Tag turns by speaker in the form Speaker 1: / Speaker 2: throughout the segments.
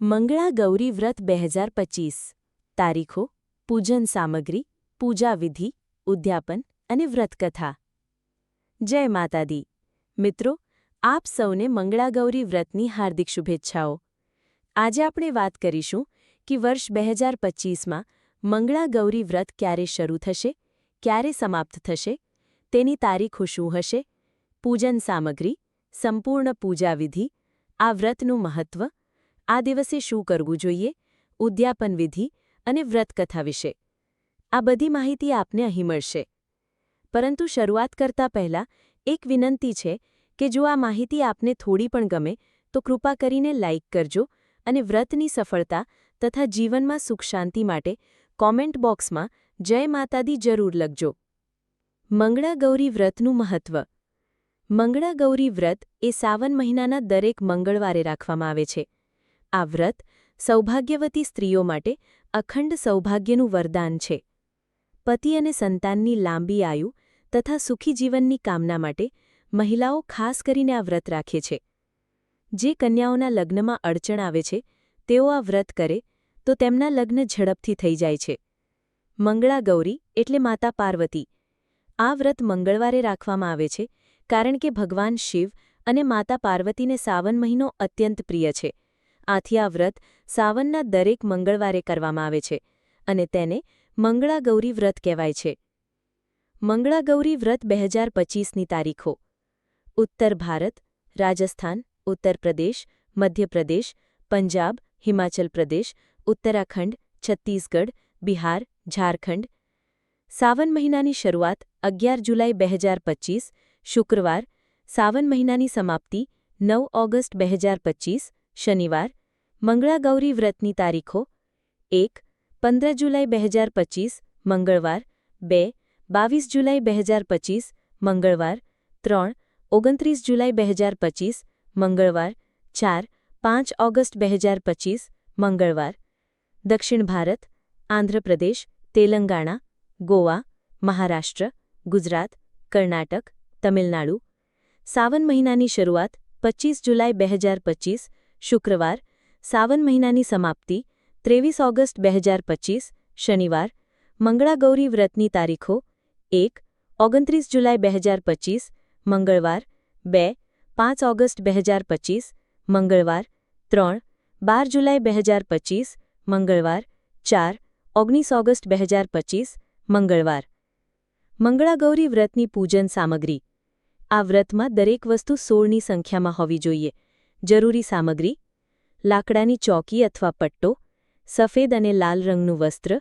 Speaker 1: મંગળા ગૌરી વ્રત બે હજાર પચીસ. તારીખો, પૂજન સામગ્રી પૂજાવિધિ ઉદ્યાપન અને વ્રતકથા. જય માતાદી. મિત્રો, આપ સૌને મંગળા ગૌરી વ્રતની હાર્દિક શુભેચ્છાઓ. આજે આપણે વાત કરીશું કે વર્ષ બે હજાર પચીસમાં મંગળા ગૌરી વ્રત ક્યારે શરૂ થશે, ક્યારે સમાપ્ત થશે, તેની તારીખો શું હશે, પૂજન સામગ્રી, સંપૂર્ણ પૂજાવિધિ આ વ્રતનું મહત્વ આ દિવસે શું કરવું જોઈએ? ઉદ્યાપન વિધિ અને વ્રતકથા વિશે. આ બધી માહિતી આપને અહીં મળશે. પરંતુ શરૂઆત કરતા પહેલા એક વિનંતી છે કે જો આ માહિતી આપને થોડી પણ ગમે, તો કૃપા કરીને લાઇક કરજો અને વ્રતની સફળતા તથા જીવનમાં સુખ શાંતિ માટે કોમેન્ટ બોક્સમાં જય માતાદી જરૂર લખજો. મંગળા ગૌરી વ્રતનું મહત્વ. મંગળા ગૌરી વ્રત એ સાવન મહિનાના દરેક મંગળવારે રાખવામાં આવે છે. આ વ્રત સૌભાગ્યવતી સ્ત્રીઓ માટે અખંડ સૌભાગ્યનું વરદાન છે. પતિ અને સંતાનની લાંબી આયુ તથા સુખી જીવનની કામના માટે મહિલાઓ ખાસ કરીને આ વ્રત રાખે છે. જે કન્યાઓના લગ્નમાં અડચણ આવે છે, તેઓ આ વ્રત કરે તો તેમના લગ્ન ઝડપથી થઈ જાય છે. મંગળા ગૌરી એટલે માતા પાર્વતી. આ વ્રત મંગળવારે રાખવામાં આવે છે, કારણ કે ભગવાન શિવ અને માતા પાર્વતીને સાવન મહિનો અત્યંત પ્રિય છે. આથી આ વ્રત સાવનના દરેક મંગળવારે કરવામાં આવે છે અને તેને મંગળાગૌરી વ્રત કહેવાય છે. મંગળાગૌરી વ્રત બે હજાર પચીસની તારીખો. ઉત્તર ભારત, રાજસ્થાન, ઉત્તર પ્રદેશ મધ્યપ્રદેશ પંજાબ, હિમાચલ પ્રદેશ, ઉત્તરાખંડ, છત્તીસગઢ, બિહાર, ઝારખંડ. સાવન મહિનાની શરૂઆત અગિયાર જુલાઈ બે હજાર પચીસ, શુક્રવાર, સાવન મહિનાની સમાપ્તિ નવ ઓગસ્ટ બે હજાર પચીસ શનિવાર મંગળાગૌરી વ્રતની તારીખો એક પંદર જુલાઈ બે હજાર પચીસ મંગળવાર બે બાવીસ જુલાઈ બે હજાર પચીસ મંગળવાર ત્રણ ઓગણત્રીસ જુલાઈ બે હજાર પચીસ મંગળવાર ચાર પાંચ ઓગસ્ટ બે હજાર પચીસ મંગળવાર દક્ષિણ ભારત આંધ્રપ્રદેશ તેલંગાણા ગોવા મહારાષ્ટ્ર ગુજરાત કર્ણાટક તમિલનાડુ સાવન મહિનાની શરૂઆત પચીસ જુલાઈ બે હજાર પચીસ શુક્રવાર, સાવન મહિનાની સમાપ્તિ, ત્રેવીસ ઓગસ્ટ બે હજાર પચીસ, શનિવાર, મંગળાગૌરી વ્રતની તારીખો, એક, ઓગણત્રીસ જુલાઈ બે હજાર પચીસ, મંગળવાર, બે, પાંચ ઓગસ્ટ બે હજાર પચીસ, મંગળવાર, ત્રણ, બાર જુલાઈ બે હજાર પચીસ, મંગળવાર, ચાર, ઓગણીસ ઓગસ્ટ બે હજાર પચીસ, મંગળવાર. મંગળાગૌરી વ્રતની પૂજન સામગ્રી. આ વ્રતમાં દરેક વસ્તુ સોળની સંખ્યામાં હોવી જોઈએ. જરૂરી સામગ્રી, લાકડાની ચોકી અથવા પટ્ટો, સફેદ અને લાલ રંગનું વસ્ત્ર,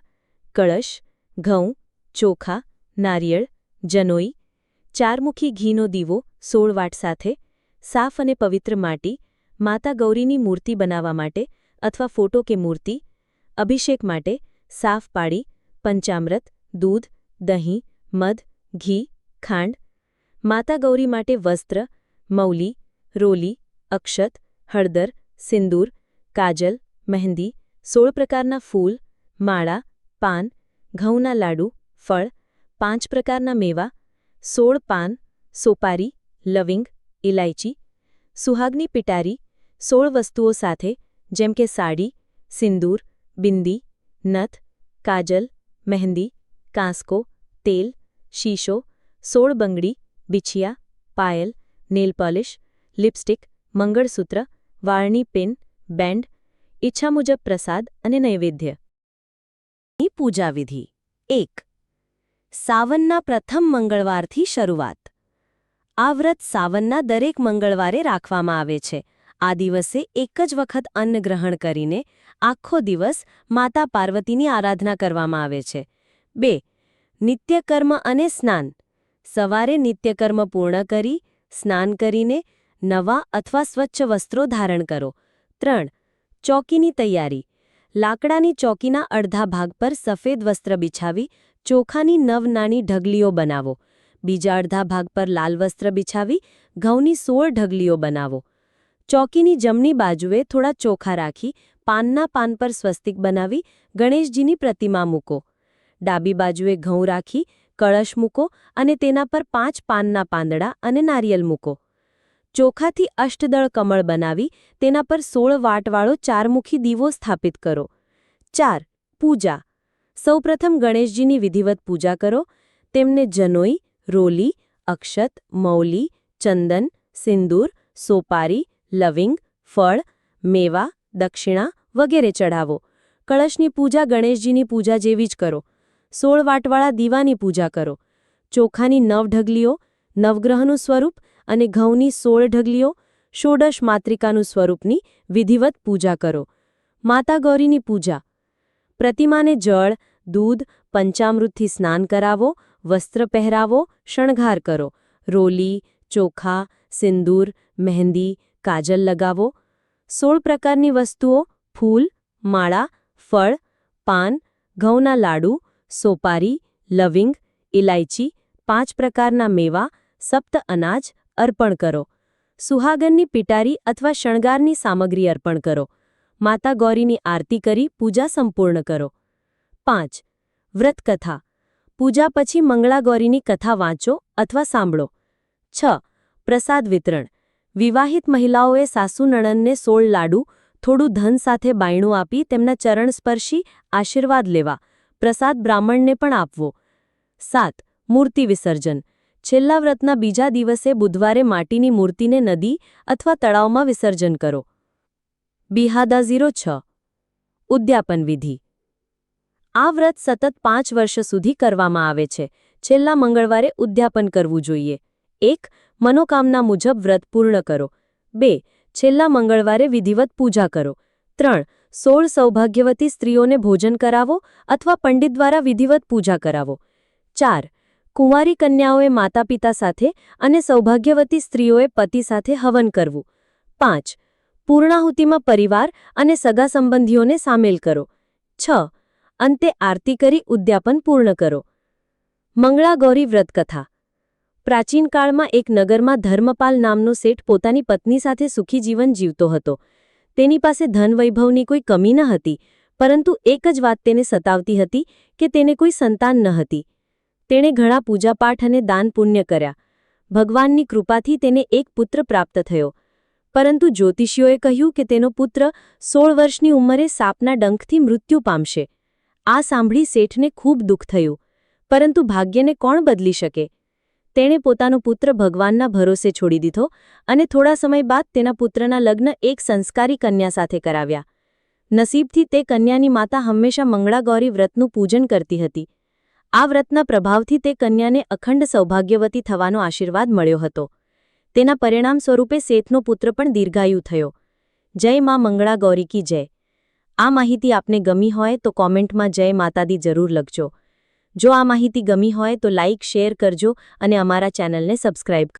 Speaker 1: કળશ, ઘઉં, ચોખા, નારિયેળ, જનોઈ, ચારમુખી ઘીનો દીવો, સોળ વાટ સાથે, સાફ અને પવિત્ર માટી, માતા ગૌરીની મૂર્તિ બનાવવા માટે અથવા ફોટો કે મૂર્તિ, અભિષેક માટે, સાફ પાડી પંચામૃત, દૂધ, દહીં, મધ, ઘી, ખાંડ, માતા ગૌરી માટે વસ્ત્ર, મૌલી, રોલી અક્ષત હળદર સિંદૂર કાજલ મહેંદી સોળ પ્રકારના ફૂલ માળા પાન ઘઉંના લાડુ ફળ પાંચ પ્રકારના મેવા સોળ પાન સોપારી લવિંગ ઇલાયચી સુહાગની પિટારી સોળ વસ્તુઓ સાથે જેમ કે સાડી સિંદૂર બિંદી નથ કાજલ મહેંદી કાંસકો તેલ શીશો સોળ બંગડી બિછિયા પાયલ નેલ પોલિશ લિપસ્ટિક મંગળસૂત્ર, વાળની પિન, બેન્ડ ઈચ્છા મુજબ પ્રસાદ અને નૈવેદ્ય. પૂજા વિધિ એક. સાવનના પ્રથમ મંગળવારથી શરૂઆત. આ વ્રત સાવનના દરેક મંગળવારે રાખવામાં આવે છે. આ દિવસે એક જ વખત અન્ન ગ્રહણ કરીને આખો દિવસ માતા પાર્વતીની આરાધના કરવામાં આવે છે. બે. નિત્યકર્મ અને સ્નાન. સવારે નિત્યકર્મ પૂર્ણ કરી, સ્નાન કરીને નવા અથવા સ્વચ્છ વસ્ત્રો ધારણ કરો. ત્રણ, ચોકીની તૈયારી. લાકડાની ચોકીના અડધા ભાગ પર સફેદ વસ્ત્ર બિછાવી, ચોખાની નવ નાની ઢગલીઓ બનાવો. બીજા અડધા ભાગ પર લાલ વસ્ત્ર બિછાવી, ઘઉંની સોળ ઢગલીઓ બનાવો. ચોકીની જમણી બાજુએ થોડા ચોખા રાખી, પાનના પાન પર સ્વસ્તિક બનાવી, ગણેશજીની પ્રતિમા મૂકો. ડાબી બાજુએ ઘઉં રાખી, કળશ મૂકો અને તેના પર પાંચ પાનના પાંદડા અને નારિયેલ મૂકો. ચોખાથી અષ્ટદળ કમળ બનાવી, તેના પર સોળ વાટવાળો ચારમુખી દીવો સ્થાપિત કરો. ચાર, પૂજા. સૌપ્રથમ ગણેશજીની વિધિવત પૂજા કરો. તેમને જનોઈ, રોલી, અક્ષત, મૌલી, ચંદન, સિંદૂર, સોપારી, લવિંગ, ફળ, મેવા, દક્ષિણા વગેરે ચઢાવો. કળશની પૂજા ગણેશજીની પૂજા જેવી જ કરો. સોળ વાટવાળા દીવાની પૂજા કરો. ચોખાની નવ ઢગલીઓ, નવગ્રહનું સ્વરૂપ અને ઘઉંની સોળ ઢગલીઓ ષોડશ માત્રિકાનું સ્વરૂપની વિધિવત પૂજા કરો. માતા ગૌરીની પૂજા. પ્રતિમાને જળ, દૂધ, પંચામૃતથી સ્નાન કરાવો, વસ્ત્ર પહેરાવો, શણગાર કરો. રોલી, ચોખા, સિંદૂર, મહેંદી, કાજલ લગાવો. સોળ પ્રકારની વસ્તુઓ, ફૂલ, માળા, ફળ, પાન, ઘઉંના લાડુ, સોપારી, લવિંગ ઇલાયચી પાંચ પ્રકારના મેવા, સપ્ત અનાજ અર્પણ કરો. સુહાગનની પિટારી અથવા શણગારની સામગ્રી અર્પણ કરો. માતા ગૌરીની આરતી કરી, પૂજા સંપૂર્ણ કરો. પાંચ. વ્રતકથા. પૂજા પછી મંગળા ગૌરીની કથા વાંચો અથવા સાંભળો. છ. પ્રસાદ વિતરણ. વિવાહિત મહિલાઓએ સાસુ નણંદને સોળ લાડુ, થોડું ધન સાથે બાયણું આપી તેમના ચરણ સ્પર્શી આશીર્વાદ લેવા. પ્રસાદ બ્રાહ્મણને પણ આપવો. સાત. મૂર્તિ વિસર્જન. છેલ્લા વ્રતના બીજા દિવસે બુધવારે માટીની મૂર્તિને નદી અથવા તળાવમાં વિસર્જન કરો. બિહાદા ઝીરો છ. ઉદ્યાપન વિધિ. આ વ્રત સતત પાંચ વર્ષ સુધી કરવામાં આવે છે. છેલ્લા મંગળવારે ઉદ્યાપન કરવું જોઈએ. એક, મનોકામના મુજબ વ્રત પૂર્ણ કરો. બે, છેલ્લા મંગળવારે વિધિવત પૂજા કરો. ત્રણ, સોળ સૌભાગ્યવતી સ્ત્રીઓને ભોજન કરાવો અથવા પંડિત દ્વારા વિધિવત પૂજા કરાવો. ચાર કુંવારી કન્યાઓએ માતાપિતા સાથે અને સૌભાગ્યવતી સ્ત્રીઓએ પતિ સાથે હવન કરવું. પાંચ. પૂર્ણાહુતિમાં પરિવાર અને સગા સંબંધીઓને સામેલ કરો. છ. અંતે આરતી કરી ઉદ્યાપન પૂર્ણ કરો. મંગળા ગૌરી વ્રતકથા. પ્રાચીન કાળમાં એક નગરમાં ધર્મપાલ નામનો શેઠ પોતાની પત્ની સાથે સુખી જીવન જીવતો હતો. તેની પાસે ધનવૈભવની કોઈ કમી ન હતી, પરંતુ એક જ વાત તેને સતાવતી હતી કે તેને કોઈ સંતાન ન હતી. તેણે ઘણા પૂજાપાઠ અને દાન પુણ્ય કર્યા. ભગવાનની કૃપાથી તેને એક પુત્ર પ્રાપ્ત થયો. પરંતુ જ્યોતિષીઓએ કહ્યું કે તેનો પુત્ર સોળ વર્ષની ઉંમરે સાપના ડંખથી મૃત્યુ પામશે. આ સાંભળી શેઠને ખૂબ દુઃખ થયું. પરંતુ ભાગ્યને કોણ બદલી શકે? તેણે પોતાનો પુત્ર ભગવાનના ભરોસે છોડી દીધો અને થોડા સમય બાદ તેના પુત્રના લગ્ન એક સંસ્કારી કન્યા સાથે કરાવ્યા. નસીબથી તે કન્યાની માતા હંમેશા મંગળાગૌરી વ્રતનું પૂજન કરતી હતી. આ વ્રતના પ્રભાવથી તે કન્યાને અખંડ સૌભાગ્યવતી થવાનો આશીર્વાદ મળ્યો હતો. તેના પરિણામ સ્વરૂપે શેઠનો પુત્ર પણ દીર્ઘાયુ થયો. જય માં મંગળા ગૌરી કી જય. આ માહિતી આપને ગમી હોય તો કોમેન્ટમાં જય માતાદી જરૂર લખજો. જો આ માહિતી ગમી હોય તો લાઇક શેર કરજો અને અમારા ચેનલને સબસ્ક્રાઇબ